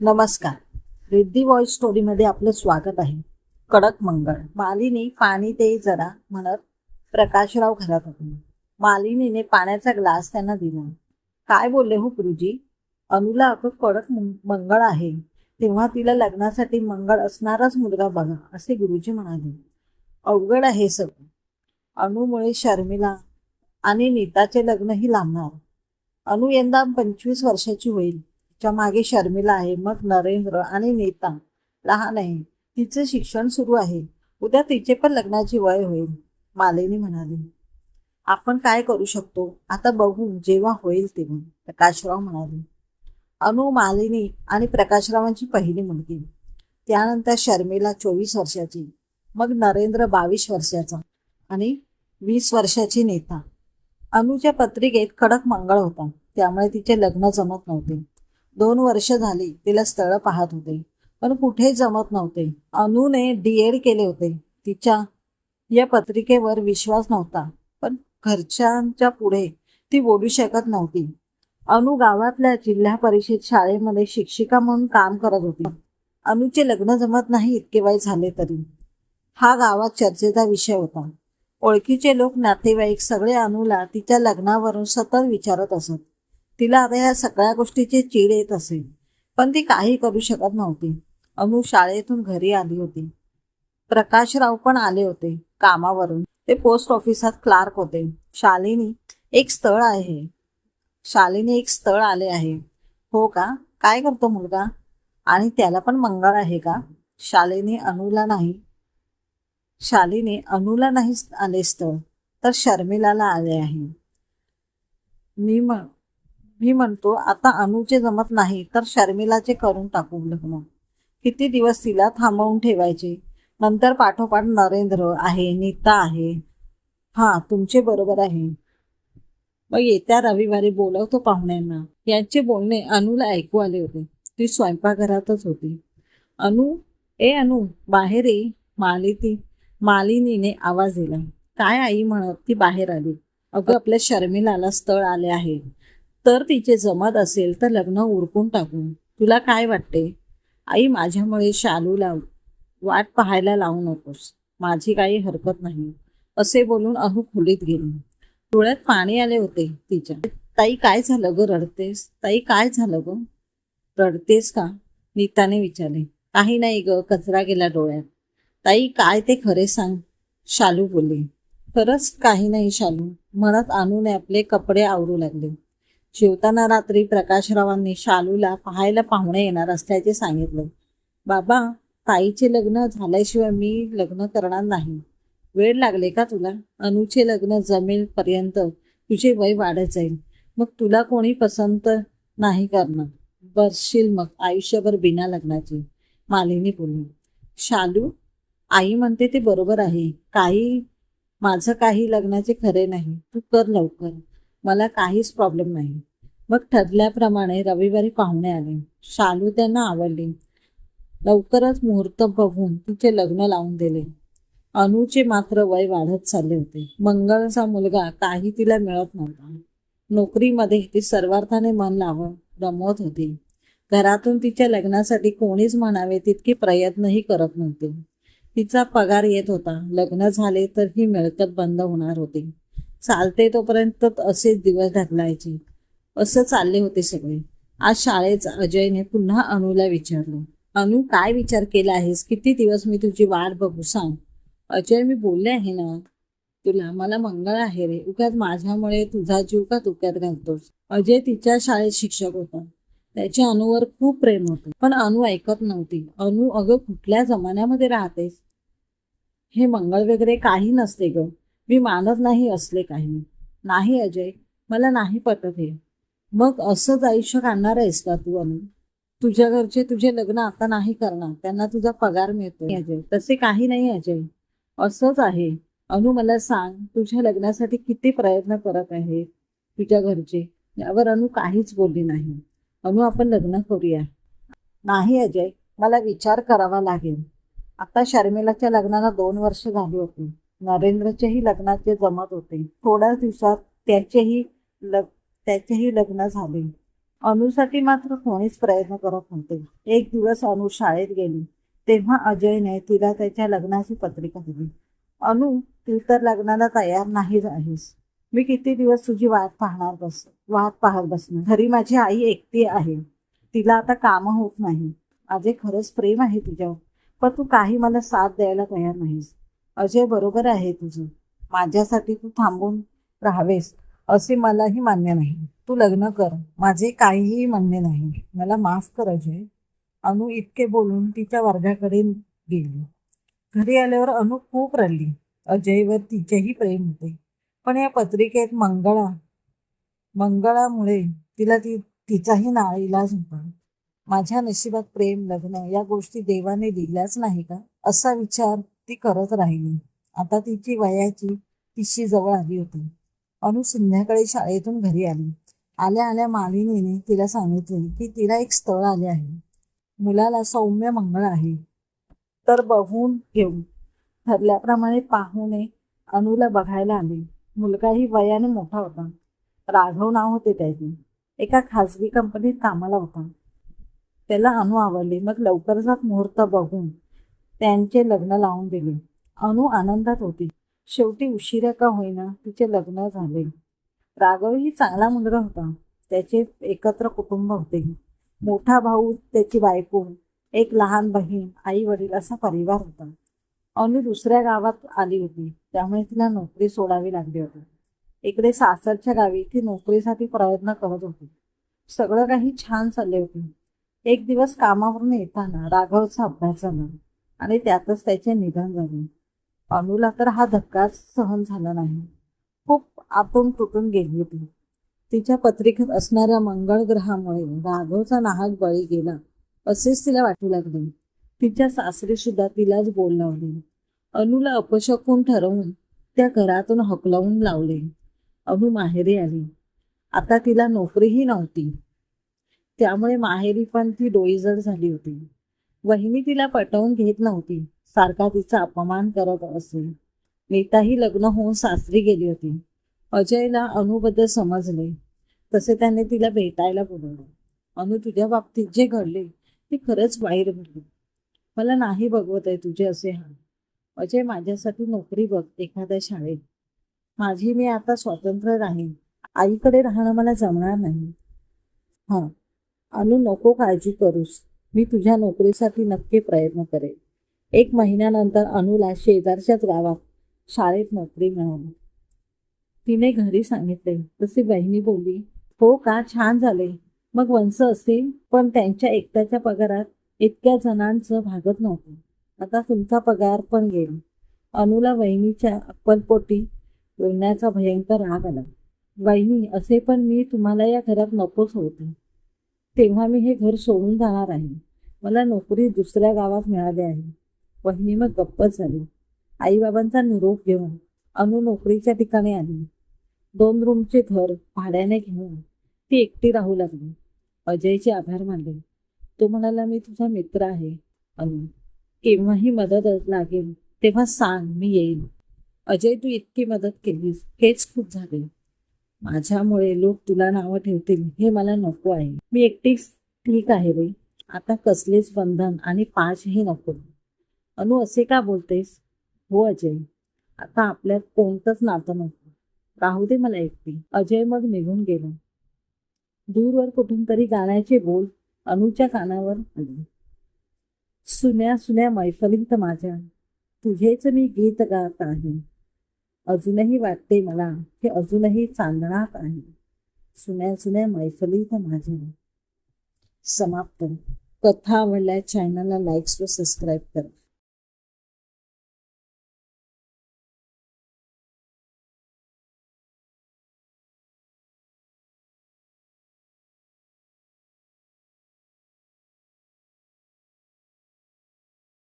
नमस्कार. रिद्धी व्हॉइस स्टोरीमध्ये आपलं स्वागत आहे. कडक मंगळ. मालिनी पाणी ते जरा म्हणत प्रकाशराव घरात होते. मालिनीने पाण्याचा ग्लास त्यांना दिला. काय बोलले हो गुरुजी? अनुला अगं कडक मंगळ आहे. तेव्हा तिला लग्नासाठी मंगळ असणाराच मुलगा बघा असे गुरुजी म्हणाले. अवघड आहे सगळं. अनुमुळे शर्मिला आणि नीताचे लग्नही लांबणार. अनु यंदा पंचवीस वर्षाची होईल. च्या मागे शर्मिला आहे मग नरेंद्र आणि नीता. लहान आहे. तिचे शिक्षण सुरू आहे. उद्या तिचे पण लग्नाची वय होईल. मालिनी म्हणाली. आपण काय करू शकतो? आता बघू. जेव्हा होईल तेव्हा. प्रकाशराव म्हणाले. अनु मालिनी आणि प्रकाशरावांची पहिली मुलगी. त्यानंतर शर्मिला चोवीस वर्षाची. मग नरेंद्र बावीस वर्षाचा. आणि वीस वर्षाची नेता. अनुच्या पत्रिकेत कडक मंगळ होता. त्यामुळे तिचे लग्न जमत नव्हते. दोन वर्ष झाली तिला स्थळ पाहत होते. पण कुठे जमत नव्हते. अनुने डीएड केले होते. तिच्या या पत्रिकेवर विश्वास नव्हता. पण घरच्यांच्या पुढे ती बोलू शकत नव्हती. अनु गावातल्या जिल्हा परिषद शाळेमध्ये शिक्षिका म्हणून काम करत होती. अनुचे लग्न जमत नाही इतके वय झाले तरी. हा गावात चर्चेचा विषय होता. ओळखीचे लोक नातेवाईक सगळे अनुला तिच्या लग्नावरून सतत विचारत असत. तिला आता या सगळ्या गोष्टीची चीड येत असे पण ती काही करू शकत नव्हती. अनु शाळेतून घरी आली होती. प्रकाशराव पण आले होते कामावरून. ते पोस्ट ऑफिसात क्लार्क होते. शालिनी एक स्थळ आहे. शालिनी एक स्थळ आले आहे. हो का? काय करतो मुलगा? आणि त्याला पण मंगळ आहे का? शालिनी अनुला नाही. शालिनी अनुला नाही आले स्थळ तर शर्मिलाला आले आहे. मी मग मी म्हणतो आता अनुचे जमत नाही तर शर्मिलाचे करून टाकू लग्न किती दिवस तिला थांबवून ठेवायचे? नंतर पाठोपाठ नरेंद्र आहे नीता आहे. हा तुमचे बरोबर आहे. मग येत्या रविवारी बोलवतो पाहुण्यांना. यांचे बोलणे अनुला ऐकू आले होते. ती स्वयंपाकघरातच होती. अनु ए अनु बाहेर ये. मालिती मालिनीने आवाज दिला. काय आई म्हणत ती बाहेर आली? अगं आपल्या शर्मिलाला स्थळ आले आहे. तर तिचे जमत असेल तर लग्न उरकून टाकू. तुला काय वाटते? आई माझ्यामुळे शालूला वाट पाहायला लावू नकोस. माझी काही हरकत नाही. असे बोलून अहू खोलीत गेली. डोळ्यात पाणी आले होते तिच्या. ताई काय झालं ग? रडतेस? ताई काय झालं ग? रडतेस का? नीताने विचारले. काही नाही ग कचरा गेला डोळ्यात. ताई काय ते खरे सांग? शालू बोलले. खरंच काही नाही शालू. म्हणत आणून आपले कपडे आवरू लागले. जेवताना रात्री प्रकाशरावांनी शालूला पाहायला पाहुणे येणार असल्याचे सांगितलं. बाबा ताईचे लग्न झाल्याशिवाय मी लग्न करणार नाही. वेळ लागले का तुला? अनुचे लग्न जमेल पर्यंत तुझे वय वाढत जाईल. मग तुला कोणी पसंत नाही करणार. बसशील मग आयुष्यभर बिना लग्नाची. मालिनी बोलली. शालू आई म्हणते ते बरोबर आहे. काही माझं काही लग्नाचे खरे नाही. तू कर लवकर. मला काहीच प्रॉब्लेम नाही. मग ठरल्याप्रमाणे रविवारी पाहुणे आले. शालू त्यांना आवडली. लवकरच मुहूर्त बघून तिचे लग्न लावून दिले. अनुचे मात्र वय वाढत चालले होते. मंगळचा मुलगा काही तिला मिळत नव्हता. नोकरीमध्ये ती सर्वार्थाने मन लावून रमवत होती. घरातून तिच्या लग्नासाठी कोणीच म्हणावे तितके प्रयत्नही करत नव्हते. तिचा पगार येत होता. लग्न झाले तर ही मिळकत बंद होणार होती. चालते तोपर्यंत असेच दिवस ढकलायचे. असं चालले होते सगळे. आज शाळेत अजयने पुन्हा अनुला विचारलं अनु काय विचार केला आहेस? किती दिवस मी तुझी वाट बघू सांग. अजय मी बोलले आहे ना तुला मला मंगळ आहे रे. उगाच माझ्यामुळे तुझा जीव का धोक्यात घालतोस? अजय तिच्या शाळेत शिक्षक होता. त्याचे अनुवर खूप प्रेम होते. पण अनु ऐकत नव्हती. अनु अगं कुठल्या जमान्यामध्ये राहतेस? हे मंगळ वगैरे काही नसते ग. मी मानत नाही असले काही. नाही अजय मला नाही पटत हे. मग असंच आयुष्य काढणार आहेस का तू अनु? तुझ्या घरचे तुझे लग्न आता नाही करणार त्यांना तुझा पगार मिळतो अजय. तसे काही नाही अजय. असंच आहे. अनु मला सांग तुझ्या लग्नासाठी किती प्रयत्न करत आहे तुझ्या घरचे? यावर अनु काहीच बोलली नाही. अनु आपण लग्न करूया. नाही अजय मला विचार करावा लागेल. आता शर्मिलाच्या लग्नाला दोन वर्ष झाली होती. नरेंद्रचेही लग्नाचे जमत होते. थोड्याच दिवसात त्याचेही लग त्याचेही लग्न झाले. अनुसाठी मात्र कोणीच प्रयत्न करत नव्हते. एक दिवस अनु शाळेत गेली. तेव्हा अजयने तिला त्याच्या लग्नाची पत्रिका दिली. अनु तू तर लग्नाला तयार नाही आहेस. मी किती दिवस तुझी वाट पाहणार बस वाट पाहत बसणार? घरी माझी आई एकटी आहे. तिला आता कामं होत नाही. माझे खरंच प्रेम आहे तुझ्यावर. पण तू काही मला साथ द्यायला तयार नाहीस. अजय बरोबर आहे तुझं. माझ्यासाठी तू थांबून राहावेस असे मलाही मान्य नाही. तू लग्न कर माझे काहीही मान्य नाही. मला माफ कर अजय. अनु इतके बोलून तिच्या वर्गाकडे गेली. घरी आल्यावर अनु खूप रडली. अजयवर तिचेही प्रेम होते. पण या पत्रिकेत मंगळा मंगळामुळे तिला ती तिचाही नाईलाज होता. माझ्या नशिबात प्रेम लग्न या गोष्टी देवाने दिल्याच नाही का? असा विचार ती करत राहिली. आता तिची वयाची तिशी जवळ आली होती. अनु संध्याकाळी शाळेतून घरी आली. आल्या आल्या मालिनीने तिला सांगितले की तिला एक स्थळ आले आहे. मुलाला सौम्य मंगळ आहे. तर बघून घेऊ. ठरल्याप्रमाणे पाहुणे अनुला बघायला आले. मुलगाही वयाने मोठा होता. राघव नाव होते त्याचे. एका खाजगी कंपनीत कामाला होता. त्याला अनु आवडले. मग लवकरच मुहूर्त बघून त्यांचे लग्न लावून दिले. अनु आनंदात होती. शेवटी उशिरा का होईना तिचे लग्न झाले. राघवही चांगला मुलगा होता. त्याचे एकत्र कुटुंब होते. मोठा भाऊ त्याची बायको एक लहान बहीण आई वडील असा परिवार होता. अनु दुसऱ्या गावात आली होती. त्यामुळे तिला नोकरी सोडावी लागली होती. इकडे सासरच्या गावी ती नोकरीसाठी प्रयत्न करत होती. सगळं काही छान चालले होते. एक दिवस कामावरून येताना राघवचा अभ्यास झाला. आणि त्यातच त्याचे निधन झाले. अनुला तर हा धक्काच सहन झाला नाही. खूप आतून तुटून गेली होती. तिच्या पत्रिकेत असणाऱ्या मंगळ ग्रहामुळे राघवचा नाहक बळी गेला असेच तिला वाटू लागले. तिच्या सासरी सुद्धा तिलाच बोल लावले. अनुला अपशकून ठरवून त्या घरातून हकलावून लावले. अनु माहेरी आली. आता तिला नोकरीही नव्हती. त्यामुळे माहेरी पण ती डोईजड झाली होती. वहिनी तिला पटवून घेत नव्हती. सारखा तिचा अपमान करत असे. नीताही लग्न होऊन सासरी गेली होती. अजयला अनुबद्दल समजले. तसे त्याने तिला भेटायला बोलवले. अनु तुझ्या बाबतीत जे घडले ते खरंच बाहेर घडले. मला नाही बघवत आहे तुझे असे हा अजय माझ्यासाठी नोकरी बघ एखाद्या शाळेत. माझी मी आता स्वतंत्र राहीन. आईकडे राहणं मला जमणार नाही. हां. अनु नको काळजी करूस. मी तुझ्या नोकरीसाठी नक्की प्रयत्न करेन. एक महिन्यानंतर अनुला शेजारच्याच गावात शाळेत नोकरी मिळाली तिने घरी सांगितले तशी बहिणी बोलली हो का छान झाले. मग वंश असेल पण त्यांच्या एकट्याच्या पगारात इतक्या जणांचं भागत नव्हतं. आता तुमचा पगार पण गेला. अनुला वहिनीच्या अक्कलपोटी बोलण्याचा भयंकर राग आला. वहिनी असे पण मी तुम्हाला या घरात नकोच होते. तेव्हा मी हे घर सोडून जाणार आहे. मला नोकरी दुसऱ्या गावात मिळाली आहे. वहिनी मग गप्पच झाली. आईबाबांचा निरोप घेऊन अनु नोकरीच्या ठिकाणी आली. दोन रूमचे घर भाड्याने घेऊन ती एकटी राहू लागली. अजयचे आभार मानले. तो म्हणाला मी तुझा मित्र आहे अनु. केव्हाही मदत लागेल तेव्हा सांग मी येईल अजय तू इतकी मदत केलीस हेच खूप झाले. माझ्यामुळे लोक तुला नावं ठेवतील हे मला नको आहे. मी एकटीच ठीक आहे बाई आता कसलेच बंधन आणि पाशही नको. अनु असे का बोलतेस? हो अजय. आता आपल्यात कोणतंच नातं नको. राहू दे मला एकटी. अजय मग निघून गेलो. दूरवर कुठून तरी गाण्याचे बोल अनुच्या कानावर आले. सुन्या सुन्या मैफलीत माझ्या. तुझेच मी गीत गात आहे. अजूनही वाटते मला हे अजूनही चांदणात आहे. सुन्या सुन्या मैफलीत माझ्या. समाप्त कथा आवडल्या चॅनलला लाईक्स व सबस्क्राईब करा.